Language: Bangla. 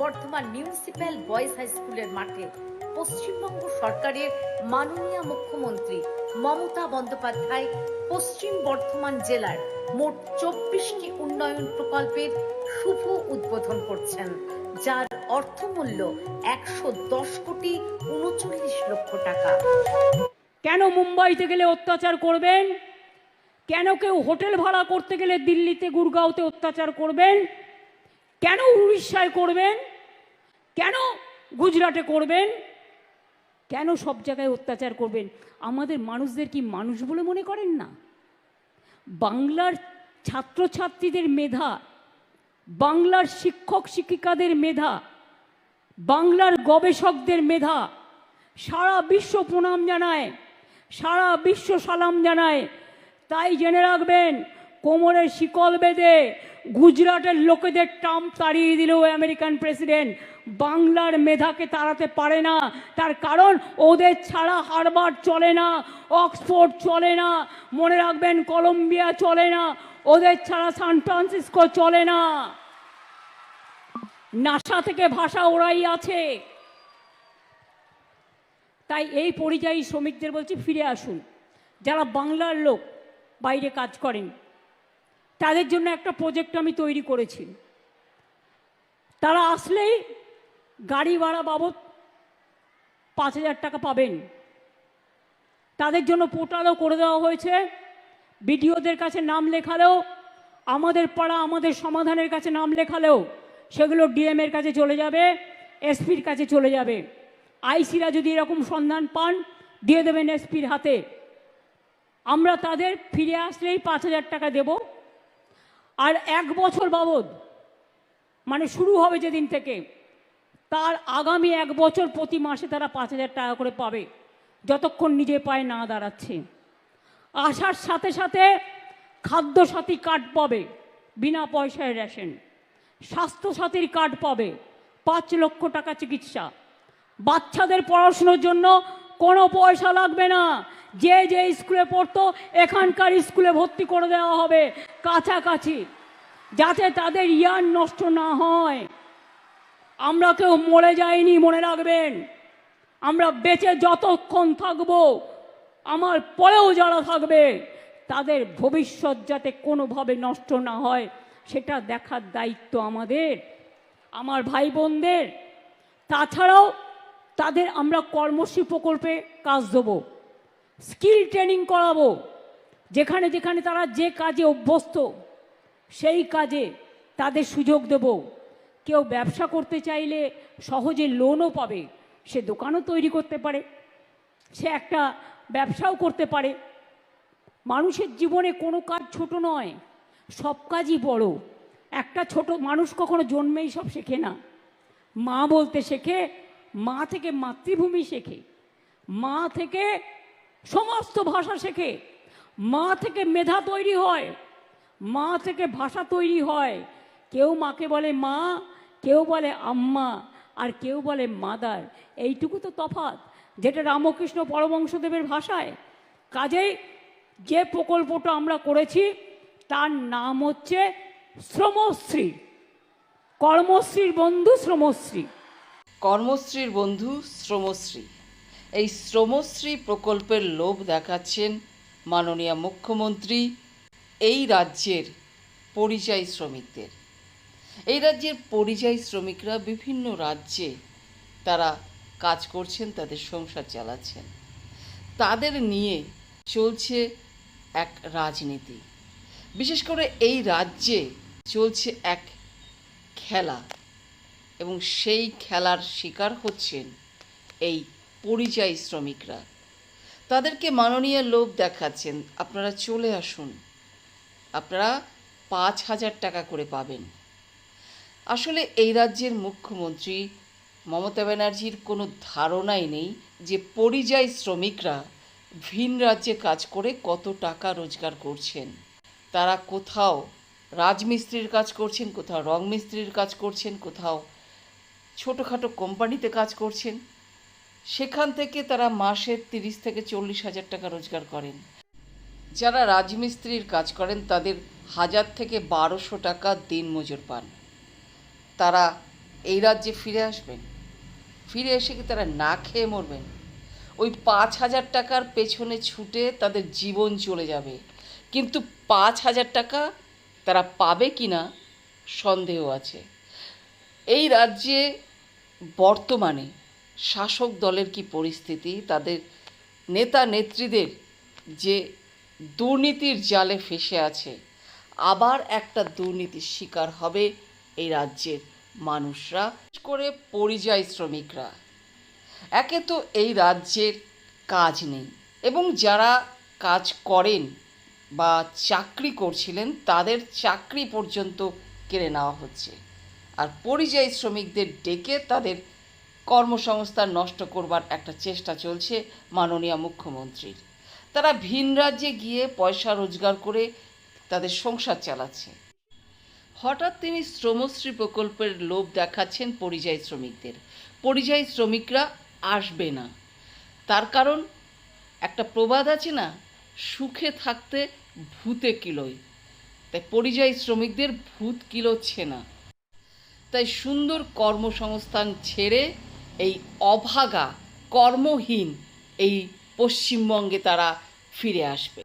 বর্ধমান মিউনিসিপ্যাল বয়েজ হাই স্কুলের মাঠে পশ্চিমবঙ্গ সরকারের মাননীয় মুখ্যমন্ত্রী মমতা বন্দ্যোপাধ্যায় পশ্চিম বর্ধমান জেলার মোট চব্বিশটি উন্নয়ন প্রকল্পের শুভ উদ্বোধন করছেন, যার অর্থমূল্য একশো দশ কোটি উনচল্লিশ লক্ষ টাকা। কেন মুম্বাইতে গেলে অত্যাচার করবেন? কেন কেউ হোটেল ভাড়া করতে গেলে দিল্লিতে, গুরগাঁওতে অত্যাচার করবেন? কেন উড়িষ্যায় করবেন? কেন গুজরাটে করবেন? কেন সব জায়গায় অত্যাচার করবেন? আমাদের মানুষদের কি মানুষ বলে মনে করেন না? বাংলার ছাত্রছাত্রীদের মেধা, বাংলার শিক্ষক শিক্ষিকাদের মেধা, বাংলার গবেষকদের মেধা, সারা বিশ্ব প্রণাম জানায়, সারা বিশ্ব সালাম জানায়। তাই জেনে রাখবেন, কোমরের শিকল বেঁধে গুজরাটের লোকেদের ট্রাম্প তাড়িয়ে দিল ওই আমেরিকান প্রেসিডেন্ট। বাংলার মেধাকে তাড়াতে পারে না। তার কারণ ওদের ছাড়া হারবার্ড চলে না, অক্সফোর্ড চলে না, মনে রাখবেন কলম্বিয়া চলে না, ওদের ছাড়া সান ফ্রান্সিসকো চলে না। নাসা থেকে ভাষা ওরাই আছে। তাই এই পরিযায়ী শ্রমিকদের বলছি, ফিরে আসুন। যারা বাংলার লোক, বাইরে কাজ করেন। তাদের জন্য একটা প্রজেক্ট আমি তৈরি করেছি। তারা আসলেই গাড়ি ভাড়া বাবদ পাঁচ হাজার টাকা পাবেন। তাদের জন্য পোর্টালও করে দেওয়া হয়েছে। বিডিওদের কাছে নাম লেখালেও, আমাদের পাড়া আমাদের সমাধানের কাছে নাম লেখালেও সেগুলো ডিএম এর কাছে চলে যাবে এসপির কাছে চলে যাবে। আইসিরা যদি এরকম সন্ধান পান, দিয়ে দেবেন এসপির হাতে। আমরা তাদের ফিরে আসলেই পাঁচ হাজার টাকা দেব। আর এক বছর বাবদ মানে শুরু হবে যেদিন থেকে, তার আগামী এক বছর প্রতি মাসে তারা পাঁচ হাজার টাকা করে পাবে, যতক্ষণ নিজে পায়ে না দাঁড়াচ্ছে। আসার সাথে সাথে খাদ্যসাথী কার্ড পাবে, বিনা পয়সায় রেশন স্বাস্থ্যসাথীর কার্ড পাবে, পাঁচ লক্ষ টাকা চিকিৎসা। বাচ্চাদের পড়াশুনোর জন্য কোনো পয়সা লাগবে না। যে যে স্কুলে পড়তো, এখানকার স্কুলে ভর্তি করে দেওয়া হবে। কাছাকাছি, যাতে তাদের ইয়ার নষ্ট না হয়। আমরা কেউ মরে যাইনি, মনে রাখবেন। আমরা বেঁচে যতক্ষণ থাকব, আমার পরেও যারা থাকবে, তাদের ভবিষ্যৎ যাতে কোনোভাবে নষ্ট না হয়, সেটা দেখার দায়িত্ব আমাদের। আমার ভাই বোনদের তাছাড়াও তাদের আমরা কর্মশ্রী প্রকল্পে কাজ দেবো। স্কিল ট্রেনিং করাবো। যেখানে যেখানে তারা যে কাজে অভ্যস্ত, সেই কাজে তাদের সুযোগ দেব। কেউ ব্যবসা করতে চাইলে সহজে লোনও পাবে। সে দোকানও তৈরি করতে পারে। সে একটা ব্যবসাও করতে পারে। মানুষের জীবনে কোনো কাজ ছোট নয়, সব কাজই বড়। একটা ছোট মানুষ কখনো জন্মেই সব শেখে না। মা বলতে শেখে, মা থেকে মাতৃভূমি শেখে। মা থেকে সমস্ত ভাষা শেখে। মা থেকে মেধা তৈরি হয়। মা থেকে ভাষা তৈরি হয়। কেউ মাকে বলে মা, কেউ বলে আম্মা, আর কেউ বলে মাদার। এইটুকু তো তফাৎ, যেটা রামকৃষ্ণ পরমংশদেবের ভাষায়। কাজেই যে প্রকল্পটা আমরা করেছি, তার নাম হচ্ছে শ্রমশ্রী। কর্মশ্রীর বন্ধু শ্রমশ্রী। কর্মশ্রীর বন্ধু শ্রমশ্রী। এই শ্রমশ্রী প্রকল্পের লোভ দেখাচ্ছেন মাননীয় মুখ্যমন্ত্রী, এই রাজ্যের পরিযায়ী শ্রমিকদের। এই রাজ্যের পরিযায়ী শ্রমিকরা বিভিন্ন রাজ্যে তারা কাজ করছেন, তাদের সংসার চালাচ্ছেন। তাদের নিয়ে চলছে এক রাজনীতি। বিশেষ করে এই রাজ্যে চলছে এক খেলা এবং সেই খেলার শিকার হচ্ছেন এই পরিযায়ী শ্রমিকরা। তাদেরকে মাননীয় লোভ দেখাচ্ছেন। আপনারা চলে আসুন। আপনারা পাঁচ হাজার টাকা করে পাবেন। আসলে এই রাজ্যের মুখ্যমন্ত্রী মমতা ব্যানার্জির কোনো ধারণাই নেই যে পরিযায়ী শ্রমিকরা ভিন রাজ্যে কাজ করে কত টাকা রোজগার করছেন। তারা কোথাও রাজমিস্ত্রির কাজ করছেন, কোথাও রং মিস্ত্রির কাজ করছেন, কোথাও ছোটোখাটো কোম্পানিতে কাজ করছেন। সেখান থেকে তারা মাসে তিরিশ থেকে চল্লিশ হাজার টাকা রোজগার করেন। যারা রাজমিস্ত্রির কাজ করেন, তাদের হাজার থেকে বারোশো টাকা দিন মজুর পান। তারা এই রাজ্যে ফিরে আসবেন। ফিরে এসে কি তারা না খেয়ে মরবেন? ওই পাঁচ হাজার টাকার পেছনে ছুটে তাদের জীবন চলে যাবে। কিন্তু পাঁচ হাজার টাকা তারা পাবে কি না, সন্দেহ আছে। এই রাজ্যে বর্তমানে শাসক দলের কি পরিস্থিতি? তাদের নেতা নেত্রীদের যে দুর্নীতির জালে ফেসে আছে, আবার একটা দুর্নীতির শিকার হবে এই রাজ্যের মানুষরা করে পরিযায়ী শ্রমিকরা। একে তো এই রাজ্যের কাজ নেই এবং যারা কাজ করেন বা চাকরি করছিলেন, তাদের চাকরি পর্যন্ত কেড়ে নেওয়া হচ্ছে। আর পরিযায়ী শ্রমিকদের ডেকে তাদের কর্মসংস্থান নষ্ট করবার একটা চেষ্টা চলছে মাননীয় মুখ্যমন্ত্রীর। তারা ভিন রাজ্যে গিয়ে পয়সা রোজগার করে তাদের সংসার চালাচ্ছে। হঠাৎ তিনি শ্রমশ্রী প্রকল্পের লোভ দেখাচ্ছেন পরিযায়ী শ্রমিকদের। পরিযায়ী শ্রমিকরা আসবে না। তার কারণ, একটা প্রবাদ আছে না, সুখে থাকতে ভূতে কিলোয়। তাই পরিযায়ী শ্রমিকদের ভূত কিলোচ্ছে না। তাই সুন্দর কর্মসংস্থান ছেড়ে এই অভাগা কর্মহীন এই পশ্চিমবঙ্গে তারা ফিরে আসবে।